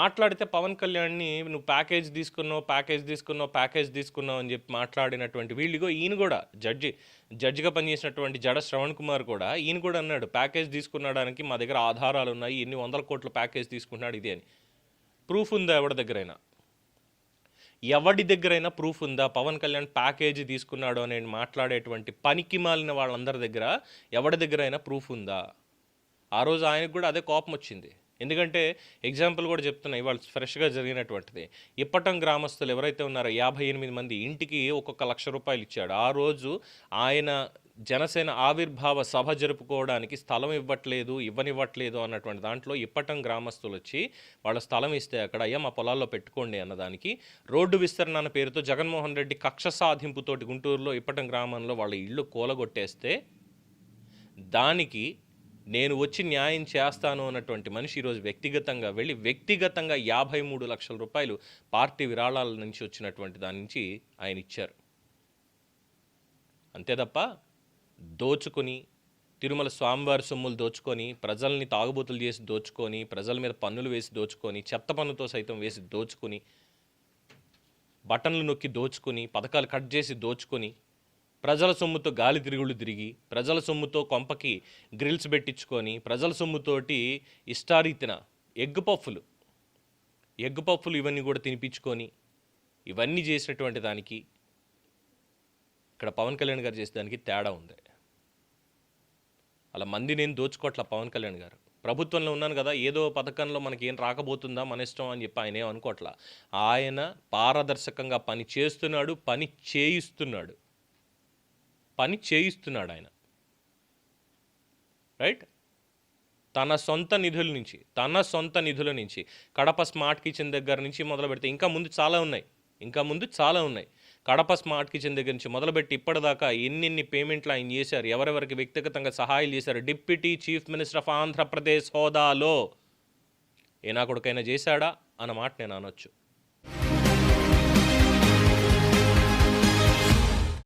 మాట్లాడితే పవన్ కళ్యాణ్ని నువ్వు ప్యాకేజ్ తీసుకున్నావు ప్యాకేజ్ తీసుకున్నావు ప్యాకేజ్ తీసుకున్నావు అని చెప్పి మాట్లాడినటువంటి వీళ్ళిగో ఈయన కూడా జడ్జి జడ్జిగా పనిచేసినటువంటి జడ శ్రవణ్ కుమార్ కూడా ఈయన కూడా అన్నాడు ప్యాకేజ్ తీసుకున్నాడానికి మా దగ్గర ఆధారాలు ఉన్నాయి ఎన్ని వందల కోట్ల ప్యాకేజ్ తీసుకున్నాడు ఇది అని. ప్రూఫ్ ఉందా ఎవరి దగ్గరైనా? ఎవడి దగ్గరైనా ప్రూఫ్ ఉందా? పవన్ కళ్యాణ్ ప్యాకేజీ తీసుకున్నాడు అని మాట్లాడేటువంటి పనికి మాలిన వాళ్ళందరి దగ్గర ఎవడి దగ్గరైనా ప్రూఫ్ ఉందా? ఆ రోజు ఆయనకు కూడా అదే కోపం వచ్చింది. ఎందుకంటే ఎగ్జాంపుల్ కూడా చెప్తున్నాయి ఇవాళ ఫ్రెష్గా జరిగినటువంటిది. ఇప్పటం గ్రామస్తులు ఎవరైతే ఉన్నారో యాభై ఎనిమిది మంది ఇంటికి ఒక్కొక్క లక్ష రూపాయలు ఇచ్చాడు. ఆ రోజు ఆయన జనసేన ఆవిర్భావ సభ జరుపుకోవడానికి స్థలం ఇవ్వట్లేదు ఇవ్వనివ్వట్లేదు అన్నటువంటి దాంట్లో ఇప్పటం గ్రామస్తులు వచ్చి వాళ్ళ స్థలం ఇస్తే అక్కడ అయ్యా మా పొలాల్లో పెట్టుకోండి అన్నదానికి రోడ్డు విస్తరణ అన్న పేరుతో జగన్మోహన్ రెడ్డి కక్ష సాధింపుతోటి గుంటూరులో ఇప్పటం గ్రామంలో వాళ్ళ ఇల్లు కూలగొట్టేస్తే దానికి నేను వచ్చి న్యాయం చేస్తాను అన్నటువంటి మనిషి ఈరోజు వ్యక్తిగతంగా వెళ్ళి వ్యక్తిగతంగా యాభై మూడు లక్షల రూపాయలు పార్టీ విరాళాల నుంచి వచ్చినటువంటి దాని నుంచి ఆయన ఇచ్చారు. అంతే తప్ప దోచుకొని తిరుమల స్వామివారి సొమ్ములు దోచుకొని ప్రజల్ని తాగుబోతులు చేసి దోచుకొని ప్రజల మీద పన్నులు వేసి దోచుకొని చెత్త పన్నుతో సైతం వేసి దోచుకొని బటన్లు నొక్కి దోచుకొని పథకాలు కట్ చేసి దోచుకొని ప్రజల సొమ్ముతో గాలి తిరుగుళ్ళు తిరిగి ప్రజల సొమ్ముతో కొంపకి గ్రిల్స్ పెట్టించుకొని ప్రజల సొమ్ముతోటి ఇష్టారీతిన ఎగ్ పఫ్ఫులు ఎగ్ పఫ్ఫులు ఇవన్నీ కూడా తినిపించుకొని ఇవన్నీ చేసినటువంటి దానికి ఇక్కడ పవన్ కళ్యాణ్ గారు చేసే దానికి తేడా ఉంది. అలా మంది నేను దోచుకోవట్ల పవన్ కళ్యాణ్ గారు. ప్రభుత్వంలో ఉన్నాను కదా ఏదో పథకంలో మనకి ఏం రాకబోతుందా మన ఇష్టం అని చెప్పి ఆయన ఏమనుకోవట్లా ఆయన పారదర్శకంగా పని చేస్తున్నాడు పని చేయిస్తున్నాడు. పని చేయిస్తున్నాడు ఆయన రైట్? తన సొంత నిధుల నుంచి తన సొంత నిధుల నుంచి కడప స్మార్ట్ కిచెన్ దగ్గర నుంచి మొదలు పెడితే ఇంకా ముందు చాలా ఉన్నాయి. ఇంకా ముందు చాలా ఉన్నాయి. కడప స్మార్ట్ కిచెన్ దగ్గర నుంచి మొదలుపెట్టి ఇప్పటిదాకా ఎన్నెన్ని పేమెంట్లు ఆయన చేశారు ఎవరెవరికి వ్యక్తిగతంగా సహాయాలు చేశారు deputy chief minister of Andhra Pradesh హోదాలో ఏ నా కొడుకైనా చేశాడా? అన్న మాట నేను అనొచ్చు.